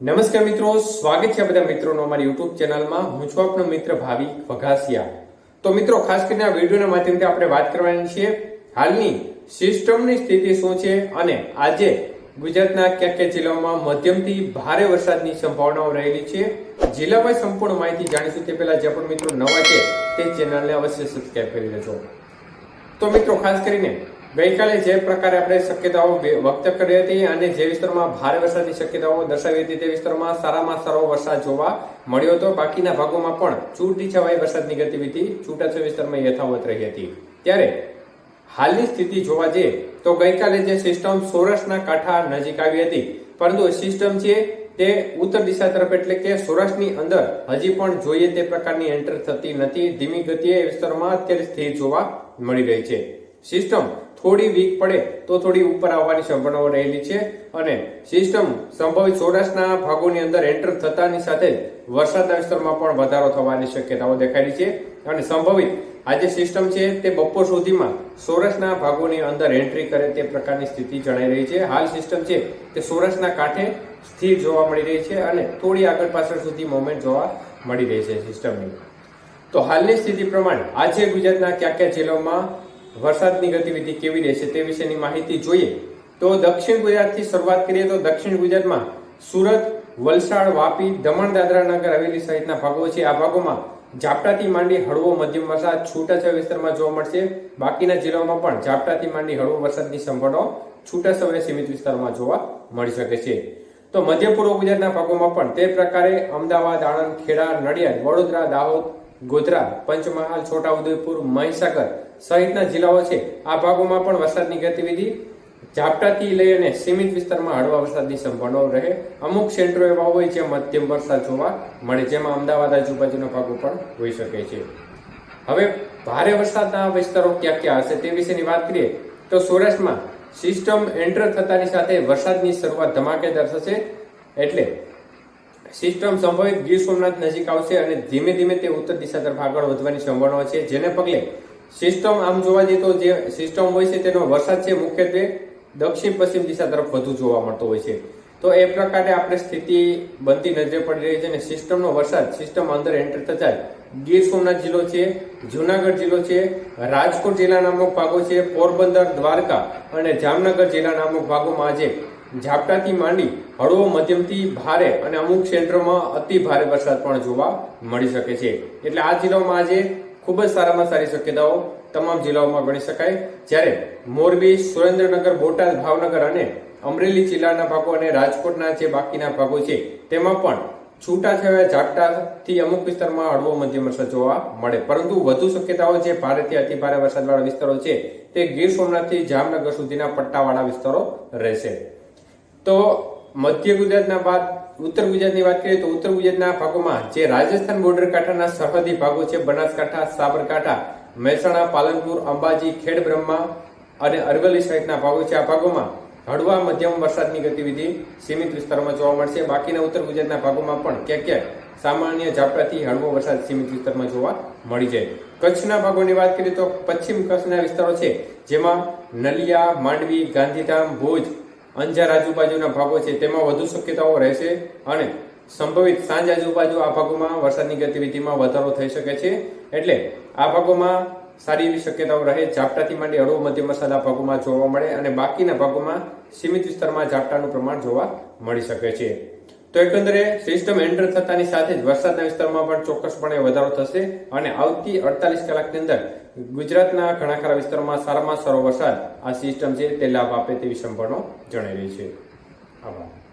નમસ્કાર મિત્રો, સ્વાગત છે બધા મિત્રોનો અમારી યુટ્યુબ ચેનલમાં. હું છું આપનો મિત્ર ભાવિ વઘાસિયા. તો મિત્રો, ખાસ કરીને આ વિડીયોના માધ્યમથી આપણે વાત કરવાની છે હાલની સિસ્ટમની સ્થિતિ શું છે અને આજે ગુજરાતના ક્યાં ક્યાં જિલ્લાઓમાં મધ્યમથી ભારે વરસાદની સંભાવનાઓ રહેલી છે. જિલ્લામાં સંપૂર્ણ માહિતી જાણીશું. તે પહેલા જે પણ મિત્રો નવા છે, તે ચેનલને અવશ્ય સબસ્ક્રાઈબ કરી લેજો. તો મિત્રો, ખાસ કરીને ગઈકાલે જે પ્રકારે આપણે શક્યતાઓ વ્યક્ત કરી હતી અને જે વિસ્તારમાં ભારે વરસાદની શક્યતાઓ દર્શાવી હતી તે વિસ્તારમાં સારામાં સારો વરસાદ જોવા મળ્યો હતો. બાકીના ભાગોમાં પણ છૂટી છવાઈ વરસાદની ગતિવિધિ છૂટાછવાયા વિસ્તારમાં યથાવત રહી હતી. ત્યારે હાલની સ્થિતિ જોવા જઈએ તો ગઈકાલે જે સિસ્ટમ સૌરાષ્ટ્રના કાંઠા નજીક આવી હતી. પરંતુ સિસ્ટમ છે તે ઉત્તર દિશા તરફ એટલે કે સૌરાષ્ટ્રની અંદર હજી પણ જોઈએ તે પ્રકારની એન્ટર થતી નથી. ધીમી ગતિએ વિસ્તારમાં અત્યારે સ્થિર જોવા મળી રહી છે. સિસ્ટમ થોડી વીક પડે તો થોડી ઉપર આવવાની સંભાવનાઓ રહેલી છે અને સિસ્ટમ સંભવિત સૌરાષ્ટ્રના ભાગોની અંદર એન્ટર થતાની સાથે જ વરસાદના વિસ્તારમાં પણ વધારો થવાની શક્યતાઓ દેખાઈ છે અને સંભવિત આ જે સિસ્ટમ છે તે બપોર સુધીમાં સૌરાષ્ટ્રના ભાગોની અંદર એન્ટ્રી કરે તે પ્રકારની સ્થિતિ જણાઈ રહી છે. હાલ સિસ્ટમ છે તે સૌરાષ્ટ્રના કાંઠે સ્થિર જોવા મળી રહી છે અને થોડી આગળ પાછળ સુધી મોમેન્ટ જોવા મળી રહી છે સિસ્ટમની. તો હાલની સ્થિતિ પ્રમાણે આજે ગુજરાતના કયા કયા જિલ્લાઓમાં વરસાદની ગતિવિધિ કેવી રહેશે તે વિશેની માહિતી જોઈએ. તો દક્ષિણ ગુજરાતથી શરૂઆત કરીએ તો દક્ષિણ ગુજરાતમાં સુરત, વલસાડ, વાપી, દમણ દાદરા નગર હવેલી સહિતના ભાગો છે. આ ભાગોમાં ઝાપટાથી માંડી હળવો મધ્યમ વરસાદ છૂટાછવાયા વિસ્તારમાં જોવા મળશે. બાકીના જિલ્લાઓમાં પણ ઝાપટાથી માંડી હળવો વરસાદની સંભાવનાઓ છૂટાછવાયા સીમિત વિસ્તારમાં જોવા મળી શકે છે. તો મધ્ય પૂર્વ ગુજરાતના ભાગોમાં પણ તે પ્રકારે અમદાવાદ, આણંદ, ખેડા, નડિયાદ, વડોદરા, દાહોદ ગોધરા, પંચમહાલ, છોટાઉદેપુર, મહીસાગર સહિતના જિલ્લાઓ છે. આ ભાગોમાં પણ વરસાદની ગતિવિધિ ઝાપટાથી લઈ અને સીમિત વિસ્તારમાં હળવા વરસાદની સંભાવનાઓ રહે. અમુક સેન્ટરો એવા હોય જ્યાં મધ્યમ વરસાદ જોવા મળે, જેમાં અમદાવાદ આજુબાજુના ભાગો પણ હોઈ શકે છે. હવે ભારે વરસાદના વિસ્તારો ક્યાં ક્યાં હશે તે વિશેની વાત કરીએ તો સૌરાષ્ટ્રમાં સિસ્ટમ એન્ટર થતાની સાથે વરસાદની શરૂઆત ધમાકેદાર થશે. એટલે સિસ્ટમ સંભવિત ગીર સોમનાથ નજીક આવશે અને ધીમે ધીમે તે ઉત્તર દિશા તરફ આગળ વધવાની સંભાવના છે, જેને પગલે સિસ્ટમ આમ જોવા જઈએ તો જે સિસ્ટમ હોય છે તેનો વરસાદ છે મુખ્યત્વે દક્ષિણ પશ્ચિમ દિશા તરફ વધુ જોવા મળતો હોય છે. તો એ પ્રકારે આપણે સ્થિતિ બનતી નજરે પડી રહી છે અને સિસ્ટમનો વરસાદ, સિસ્ટમ અંદર એન્ટર થતા ગીર સોમનાથ જિલ્લો છે, જુનાગઢ જિલ્લો છે, રાજકોટ જિલ્લાના અમુક ભાગો છે, પોરબંદર, દ્વારકા અને જામનગર જિલ્લાના અમુક ભાગોમાં આજે ઝાપટાથી માંડી હળવો મધ્યમથી ભારે અને અમુક ક્ષેત્રોમાં અતિ ભારે વરસાદ પણ જોવા મળી શકે છે. એટલે આ જિલ્લાઓમાં આજે ખૂબ જ સારામાં સારી શક્યતાઓ તમામ જિલ્લાઓમાં ગણી શકાય. જ્યારે મોરબી, સુરેન્દ્રનગર, બોટાદ, ભાવનગર અને અમરેલી જિલ્લાના ભાગો અને રાજકોટના જે બાકીના ભાગો છે, તેમાં પણ છૂટાછવાયા ઝાપટાથી અમુક વિસ્તારમાં હળવો મધ્યમ વરસાદ જોવા મળે. પરંતુ વધુ શક્યતાઓ જે ભારેથી અતિ ભારે વરસાદવાળા વિસ્તારો છે, તે ગીર સોમનાથથી જામનગર સુધીના પટ્ટાવાળા વિસ્તારો રહેશે. તો મધ્ય ગુજરાતના બાદ, ઉત્તર ગુજરાતની વાત કરીએ તો ઉત્તર ગુજરાતના ભાગોમાં જે રાજસ્થાન બોર્ડર કાંઠાના સરહદી ભાગો છે, બનાસકાંઠા, સાબરકાંઠા, મહેસાણા, પાલનપુર, અંબાજી, ખેડ બ્રહ્મા અને અરવલ્લી સહિતના ભાગો છે. આ ભાગોમાં હળવા મધ્યમ વરસાદની ગતિવિધિ સીમિત વિસ્તારોમાં જોવા મળશે. બાકીના ઉત્તર ગુજરાતના ભાગોમાં પણ ક્યાંક ક્યાંક સામાન્ય ઝાપટાથી હળવો વરસાદ સીમિત વિસ્તારમાં જોવા મળી જાય. કચ્છના ભાગોની વાત કરીએ તો પશ્ચિમ કચ્છના વિસ્તારો છે, જેમાં નલિયા, માંડવી, ગાંધીધામ, ભુજ અંજાર આજુબાજુના ભાગો છે, તેમાં વધુ શક્યતાઓ રહેશે અને સંભવિત સાંજ આજુબાજુ આ ભાગોમાં વરસાદની ગતિવિધિમાં વધારો થઈ શકે છે. એટલે આ ભાગોમાં સારી એવી શક્યતાઓ રહે, ઝાપટાથી માંડી હળવો મધ્યમ વરસાદ આ ભાગોમાં જોવા મળે અને બાકીના ભાગોમાં સીમિત વિસ્તારમાં ઝાપટાનું પ્રમાણ જોવા મળી શકે છે. તો એકંદરે સિસ્ટમ એન્ટર થતાની સાથે જ વરસાદના વિસ્તારમાં પણ ચોક્કસપણે વધારો થશે અને આવતી અડતાલીસ કલાકની અંદર ગુજરાતના ઘણા ખરા વિસ્તારોમાં સારામાં સારો વરસાદ આ સિસ્ટમ છે તે લાભ આપે તેવી સંભાવનાઓ રહી છે. આભાર.